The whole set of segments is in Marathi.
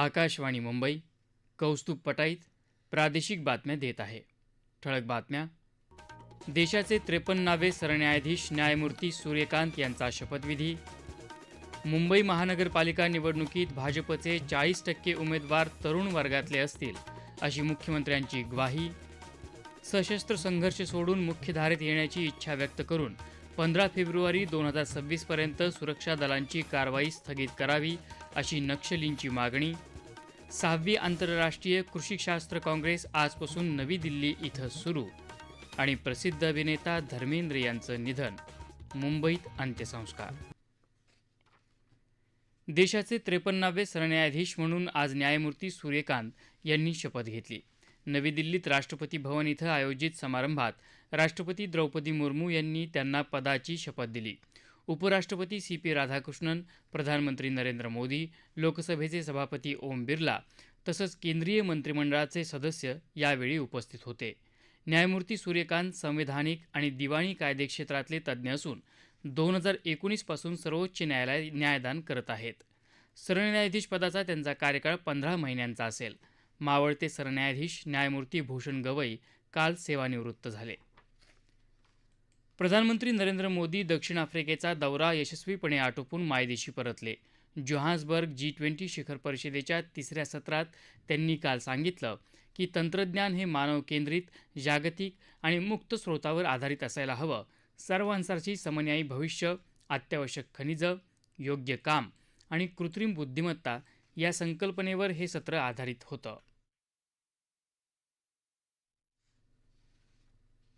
आकाशवाणी मुंबई कौस्तुभ पटाईत प्रादेशिक बातम्या देत आहे. ठळक बातम्या. देशाचे त्रेपन्नावे सरन्यायाधीश न्यायमूर्ती सूर्यकांत यांचा शपथविधी. मुंबई महानगरपालिका निवडणुकीत भाजपचे चाळीस टक्के उमेदवार तरुण वर्गातले असतील अशी मुख्यमंत्र्यांची ग्वाही. सशस्त्र संघर्ष सोडून मुख्यधारेत येण्याची इच्छा व्यक्त करून पंधरा फेब्रुवारी दोन हजार सव्वीसपर्यंत सुरक्षा दलांची कारवाई स्थगित करावी अशी नक्षलींची मागणी. सहावी आंतरराष्ट्रीय कृषीशास्त्र काँग्रेस आजपासून नवी दिल्ली इथं सुरू. आणि प्रसिद्ध अभिनेता धर्मेंद्र यांचं निधन मुंबईत अंत्यसंस्कार. देशाचे त्रेपन्नावे सरन्यायाधीश म्हणून आज न्यायमूर्ती सूर्यकांत यांनी शपथ घेतली. नवी दिल्लीत राष्ट्रपती भवन इथं आयोजित समारंभात राष्ट्रपती द्रौपदी मुर्मू यांनी त्यांना पदाची शपथ दिली. उपराष्ट्रपती सी पी राधाकृष्णन प्रधानमंत्री नरेंद्र मोदी लोकसभेचे सभापती ओम बिर्ला तसंच केंद्रीय मंत्रिमंडळाचे सदस्य यावेळी उपस्थित होते. न्यायमूर्ती सूर्यकांत संवैधानिक आणि दिवाणी कायदे क्षेत्रातले तज्ज्ञ असून दोन हजार एकोणीसपासून सर्वोच्च न्यायालय न्यायदान करत आहेत. सरन्यायाधीश पदाचा त्यांचा कार्यकाळ पंधरा महिन्यांचा असेल. मावळते सरन्यायाधीश न्यायमूर्ती भूषण गवई काल सेवानिवृत्त झाले. प्रधानमंत्री नरेंद्र मोदी दक्षिण आफ्रिकेचा दौरा यशस्वीपणे आटोपून मायदेशी परतले. जोहान्सबर्ग जी ट्वेंटी शिखर परिषदेच्या तिसऱ्या सत्रात त्यांनी काल सांगितलं की तंत्रज्ञान हे मानव केंद्रित जागतिक आणि मुक्त स्रोतावर आधारित असायला हवं. सर्वांसारखी समन्यायी भविष्य अत्यावश्यक खनिजं योग्य काम आणि कृत्रिम बुद्धिमत्ता या संकल्पनेवर हे सत्र आधारित होतं.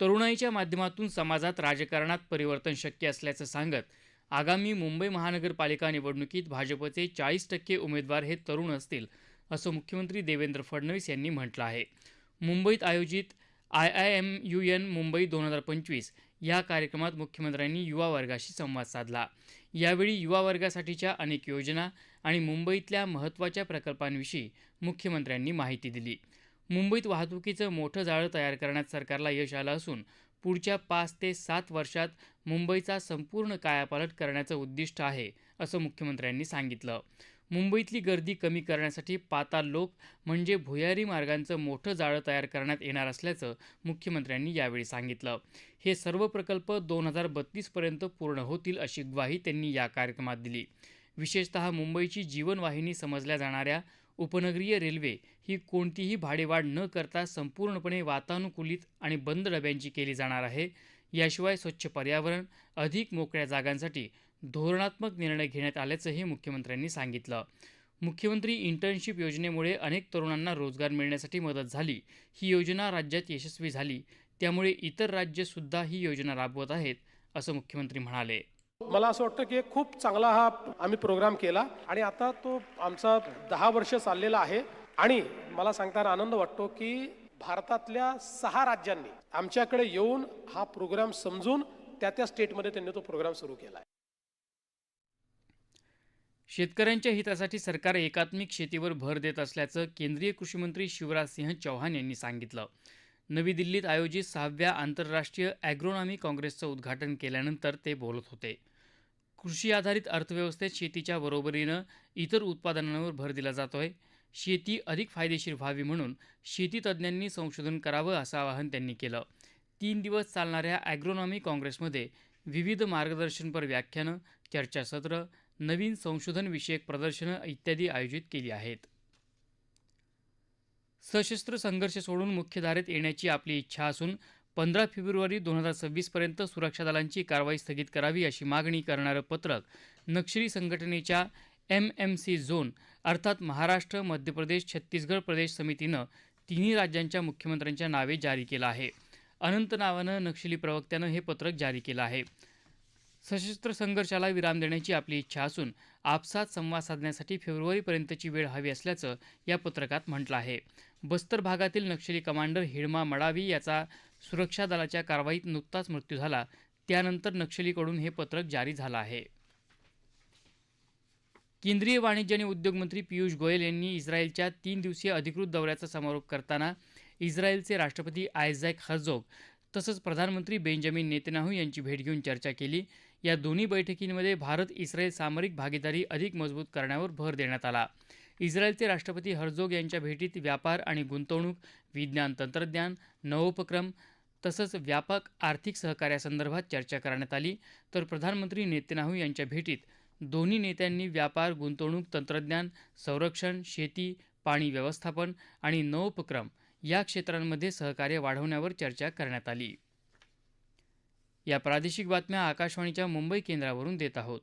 तरुणाईच्या माध्यमातून समाजात राजकारणात परिवर्तन शक्य असल्याचं सांगत आगामी मुंबई महानगरपालिका निवडणुकीत भाजपचे चाळीस टक्के उमेदवार हे तरुण असतील असं मुख्यमंत्री देवेंद्र फडणवीस यांनी म्हटलं आहे. मुंबईत आयोजित I I M U N Mumbai दोन हजार पंचवीस या कार्यक्रमात मुख्यमंत्र्यांनी युवा वर्गाशी संवाद साधला. यावेळी युवा वर्गासाठीच्या अनेक योजना आणि मुंबईतल्या महत्त्वाच्या प्रकल्पांविषयी मुख्यमंत्र्यांनी माहिती दिली. मुंबईत वाहतुकीचं मोठं जाळं तयार करण्यात सरकारला यश आलं असून पुढच्या पाच ते सात वर्षात मुंबईचा संपूर्ण कायापालट करण्याचं उद्दिष्ट आहे असं मुख्यमंत्र्यांनी सांगितलं. मुंबईतली गर्दी कमी करण्यासाठी पाताल लोक म्हणजे भुयारी मार्गांचं मोठं जाळं तयार करण्यात येणार असल्याचं मुख्यमंत्र्यांनी यावेळी सांगितलं. हे सर्व प्रकल्प दोन हजार बत्तीसपर्यंत पूर्ण होतील अशी ग्वाही त्यांनी या कार्यक्रमात दिली. विशेषतः मुंबईची जीवनवाहिनी समजल्या जाणाऱ्या उपनगरीय रेल्वे ही कोणतीही भाडेवाढ न करता संपूर्णपणे वातानुकूलित आणि बंद डब्यांची केली जाणार आहे. याशिवाय स्वच्छ पर्यावरण अधिक मोकळ्या जागांसाठी धोरणात्मक निर्णय घेण्यात आल्याचंही मुख्यमंत्र्यांनी सांगितलं. मुख्यमंत्री इंटर्नशिप योजनेमुळे अनेक तरुणांना रोजगार मिळण्यासाठी मदत झाली. ही योजना राज्यात यशस्वी झाली. त्यामुळे इतर राज्यसुद्धा ही योजना राबवत आहेत असं मुख्यमंत्री म्हणाले. मला असं वाटतं की एक खूप चांगला हा आम्ही प्रोग्राम केला आणि आता तो आमचा दहा वर्ष चाललेला आहे. आणि मला सांगताना आनंद वाटतो की भारतातल्या सहा राज्यांनी आमच्याकडे येऊन हा प्रोग्राम समजून त्या त्या स्टेटमध्ये त्यांनी तो प्रोग्राम सुरू केला आहे शेतकऱ्यांच्या हितासाठी सरकार एकात्मिक शेतीवर भर देत असल्याचं केंद्रीय कृषीमंत्री शिवराज सिंह चौहान यांनी सांगितलं. नवी दिल्लीत आयोजित सहाव्या आंतरराष्ट्रीय ॲग्रोनॉमी काँग्रेसचं उद्घाटन केल्यानंतर ते बोलत होते. कृषी आधारित अर्थव्यवस्थेत शेतीच्या बरोबरीनं इतर उत्पादनांवर भर दिला जातो आहे शेती अधिक फायदेशीर व्हावी म्हणून शेती तज्ज्ञांनी संशोधन करावं असं आवाहन त्यांनी केलं. तीन दिवस चालणाऱ्या ॲग्रोनॉमी काँग्रेसमध्ये विविध मार्गदर्शनपर व्याख्यानं चर्चासत्र नवीन संशोधनविषयक प्रदर्शनं इत्यादी आयोजित केली आहेत. सशस्त्र संघर्ष सोडून मुख्यधारेत येण्याची आपली इच्छा असून पंधरा फेब्रुवारी दोन हजार सव्वीसपर्यंत सुरक्षा दलांची कारवाई स्थगित करावी अशी मागणी करणारं पत्रक नक्षली संघटनेच्या एम एम सी झोन अर्थात महाराष्ट्र मध्य प्रदेश छत्तीसगड प्रदेश समितीनं तिन्ही राज्यांच्या मुख्यमंत्र्यांच्या नावे जारी केलं आहे. अनंत नावानं नक्षली प्रवक्त्यानं हे पत्रक जारी केलं आहे. सशस्त्र संघर्षाला विराम देण्याची आपली इच्छा असून आपसात संवाद साधण्यासाठी फेब्रुवारीपर्यंतची वेळ हवी असल्याचं या पत्रकात म्हटलं आहे. बस्तर भागातील नक्षली कमांडर हिडमा मडावी याचा सुरक्षा दलाच्या कारवाईत नुकताच मृत्यू झाला. त्यानंतर नक्षलीकडून हे पत्रक जारी झालं आहे. केंद्रीय वाणिज्य आणि उद्योग मंत्री पियुष गोयल यांनी इस्रायलच्या तीन दिवसीय अधिकृत दौऱ्याचा समारोप करताना इस्रायलचे राष्ट्रपती आयझॅक हर्जोग तसंच प्रधानमंत्री बेंजामिन नेतन्याहू यांची भेट घेऊन चर्चा केली. या दोन्ही बैठकींमध्ये भारत इस्रायल सामरिक भागीदारी अधिक मजबूत करण्यावर भर देण्यात आला. इस्रायलचे राष्ट्रपती हर्जोग यांच्या भेटीत व्यापार आणि गुंतवणूक विज्ञान तंत्रज्ञान नवोपक्रम तसंच व्यापक आर्थिक सहकार्यासंदर्भात चर्चा करण्यात आली. तर प्रधानमंत्री नेतन्याहू यांच्या भेटीत दोन्ही नेत्यांनी व्यापार गुंतवणूक तंत्रज्ञान संरक्षण शेती पाणी व्यवस्थापन आणि नवोपक्रम या क्षेत्रांमध्ये सहकार्य वाढवण्यावर चर्चा करण्यात आली. या प्रादेशिक बातम्या आकाशवाणीच्या मुंबई केंद्रावरून देत आहोत.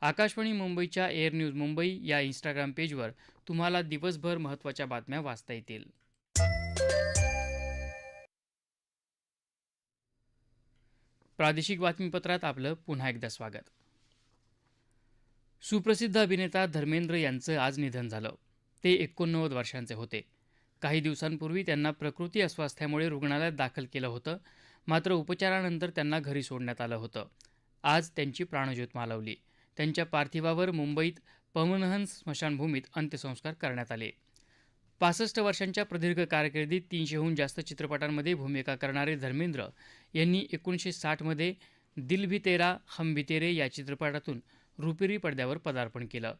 आकाशवाणी मुंबईच्या एअर न्यूज मुंबई या इंस्टाग्राम पेजवर तुम्हाला दिवसभर महत्त्वाच्या बातम्या वाचता येतील. प्रादेशिक बातमीपत्रात आपलं पुन्हा एकदा स्वागत. सुप्रसिद्ध अभिनेता धर्मेंद्र यांचं आज निधन झालं. ते एकोणनव्वद वर्षांचे होते. काही दिवसांपूर्वी त्यांना प्रकृती अस्वास्थ्यामुळे रुग्णालयात दाखल केलं होतं. मात्र उपचारानंतर त्यांना घरी सोडण्यात आलं होतं. आज त्यांची प्राणज्योत मालवली. त्यांच्या पार्थिवावर मुंबईत पवनहंस स्मशानभूमीत अंत्यसंस्कार करण्यात आले. पासष्ट वर्षांच्या प्रदीर्घ कारकिर्दीत तीनशेहून जास्त चित्रपटांमध्ये भूमिका करणारे धर्मेंद्र यांनी एकोणीसशे साठमध्ये दिल भी तेरा हम भी तेरे या चित्रपटातून रुपेरी पडद्यावर पदार्पण केलं.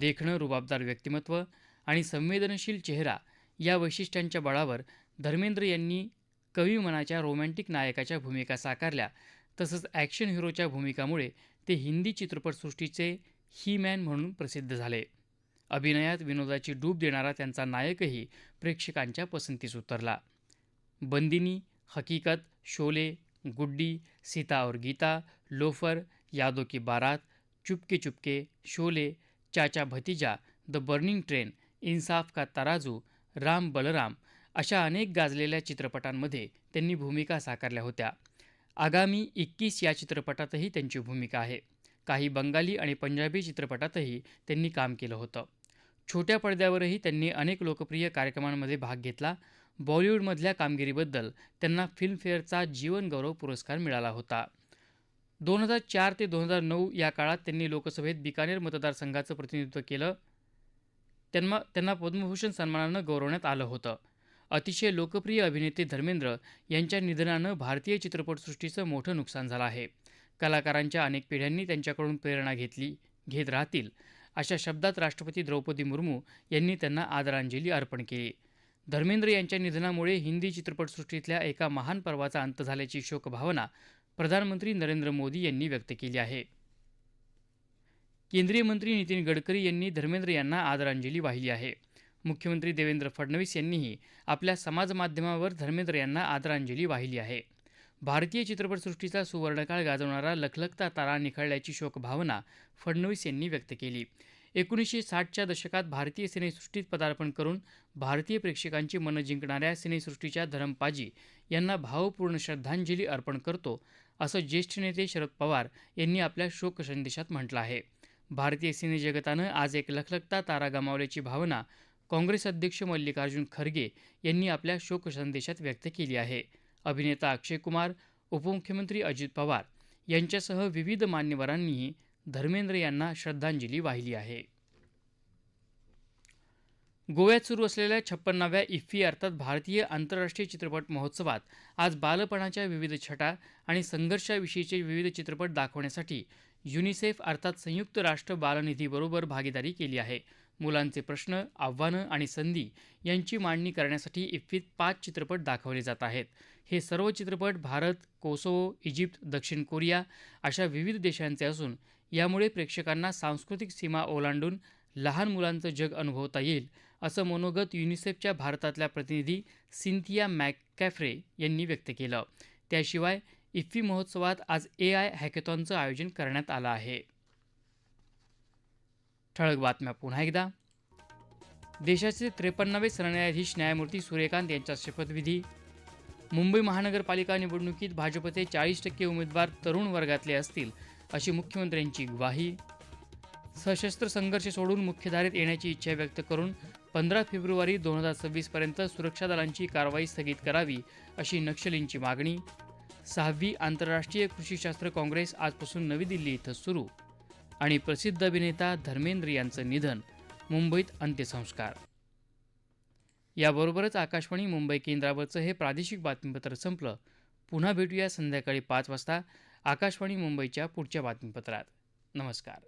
देखणं रुबाबदार व्यक्तिमत्व आणि संवेदनशील चेहरा या वैशिष्ट्यांच्या बळावर धर्मेंद्र यांनी कवी मनाच्या रोमॅन्टिक नायकाच्या भूमिका साकारल्या. तसंच ॲक्शन हिरोच्या भूमिकामुळे ते हिंदी चित्रपटसृष्टीचे ही मॅन म्हणून प्रसिद्ध झाले. अभिनयात विनोदाची डूब देणारा त्यांचा नायकही प्रेक्षकांच्या पसंतीस उतरला. बंदिनी हकीकत शोले गुड्डी सीता और गीता लोफर यादो की बारात चुपके चुपके शोले चाचा भतीजा द बर्निंग ट्रेन इन्साफ का तराजू राम बलराम अशा अनेक गाजलेल्या चित्रपटांमध्ये त्यांनी भूमिका साकारल्या होत्या. आगामी इक्कीस या चित्रपटातही त्यांची भूमिका आहे. काही बंगाली आणि पंजाबी चित्रपटातही त्यांनी काम केलं होतं. छोट्या पडद्यावरही त्यांनी अनेक लोकप्रिय कार्यक्रमांमध्ये भाग घेतला. बॉलिवूडमधल्या कामगिरीबद्दल त्यांना फिल्मफेअरचा जीवनगौरव पुरस्कार मिळाला होता. दोन हजार चार ते दोन हजार नऊ या काळात त्यांनी लोकसभेत बिकानेर मतदारसंघाचं प्रतिनिधित्व केलं. त्यांना त्यांना पद्मभूषण सन्मानानं गौरवण्यात आलं होतं. अतिशय लोकप्रिय अभिनेते धर्मेंद्र यांच्या निधनानं भारतीय चित्रपटसृष्टीचं मोठं नुकसान झालं आहे. कलाकारांच्या अनेक पिढ्यांनी त्यांच्याकडून प्रेरणा घेतली घेत राहतील अशा शब्दात राष्ट्रपती द्रौपदी मुर्मू यांनी त्यांना आदरांजली अर्पण केली. धर्मेंद्र यांच्या निधनामुळे हिंदी चित्रपटसृष्टीतल्या एका महान पर्वाचा अंत झाल्याची शोकभावना प्रधानमंत्री नरेंद्र मोदी यांनी व्यक्त केली आहे. केंद्रीय मंत्री नितीन गडकरी यांनी धर्मेंद्र यांना आदरांजली वाहिली आहे. मुख्यमंत्री देवेंद्र फडणवीस यांनीही आपल्या समाजमाध्यमावर धर्मेंद्र यांना आदरांजली वाहिली आहे. भारतीय चित्रपटसृष्टीचा सुवर्णकाळ गाजवणारा लखलखता तारा निखळल्याची शोकभावना फडणवीस यांनी व्यक्त केली. एकोणीसशे साठच्या दशकात भारतीय सिनेसृष्टीत पदार्पण करून भारतीय प्रेक्षकांची मनं जिंकणाऱ्या सिनेसृष्टीच्या धरमपाजी यांना भावपूर्ण श्रद्धांजली अर्पण करतो असं ज्येष्ठ नेते शरद पवार यांनी आपल्या शोक संदेशात म्हटलं आहे. भारतीय सिनेजगतानं आज एक लखलखता तारा गमावल्याची भावना काँग्रेस अध्यक्ष मल्लिकार्जुन खरगे यांनी आपल्या शोक संदेशात व्यक्त केली आहे. अभिनेता अक्षय कुमार उपमुख्यमंत्री अजित पवार यांच्यासह विविध मान्यवरांनीही धर्मेंद्र यांना श्रद्धांजली वाहिली आहे. गोव्यात सुरू असलेल्या छप्पन्नाव्या इफ्फी अर्थात भारतीय आंतरराष्ट्रीय चित्रपट महोत्सवात आज बालपणाच्या विविध छटा आणि संघर्षाविषयीचे विविध चित्रपट दाखवण्यासाठी युनिसेफ अर्थात संयुक्त राष्ट्र बालनिधीबरोबर भागीदारी केली आहे. मुलांचे प्रश्न आव्हानं आणि संधी यांची मांडणी करण्यासाठी इफ्फीत पाच चित्रपट दाखवले जात आहेत. हे सर्व चित्रपट भारत कोसोवो इजिप्त दक्षिण कोरिया अशा विविध देशांचे असून यामुळे प्रेक्षकांना सांस्कृतिक सीमा ओलांडून लहान मुलांचं जग अनुभवता येईल असं मनोगत युनिसेफच्या भारतातल्या प्रतिनिधी सिंथिया मॅकॅफ्रे यांनी व्यक्त केलं. त्याशिवाय इफ्फी महोत्सवात आज ए आय हॅकेथॉनचं आयोजन करण्यात आलं आहे. ठळक बातम्या पुन्हा एकदा. देशाचे त्रेपन्नावे सरन्यायाधीश न्यायमूर्ती सूर्यकांत यांचा शपथविधी. मुंबई महानगरपालिका निवडणुकीत भाजपचे चाळीस टक्के उमेदवार तरुण वर्गातले असतील अशी मुख्यमंत्र्यांची ग्वाही. सशस्त्र संघर्ष सोडून मुख्यधारेत येण्याची इच्छा व्यक्त करून पंधरा फेब्रुवारी दोन हजार सव्वीसपर्यंत सुरक्षा दलांची कारवाई स्थगित करावी अशी नक्षलींची मागणी. सहावी आंतरराष्ट्रीय कृषीशास्त्र काँग्रेस आजपासून नवी दिल्ली इथं सुरू. आणि प्रसिद्ध अभिनेता धर्मेंद्र यांचं निधन मुंबईत अंत्यसंस्कार. याबरोबरच आकाशवाणी मुंबई केंद्रावरचं हे प्रादेशिक बातमीपत्र संपलं. पुन्हा भेटूया संध्याकाळी पाच वाजता आकाशवाणी मुंबईच्या पुढच्या बातमीपत्रात. नमस्कार.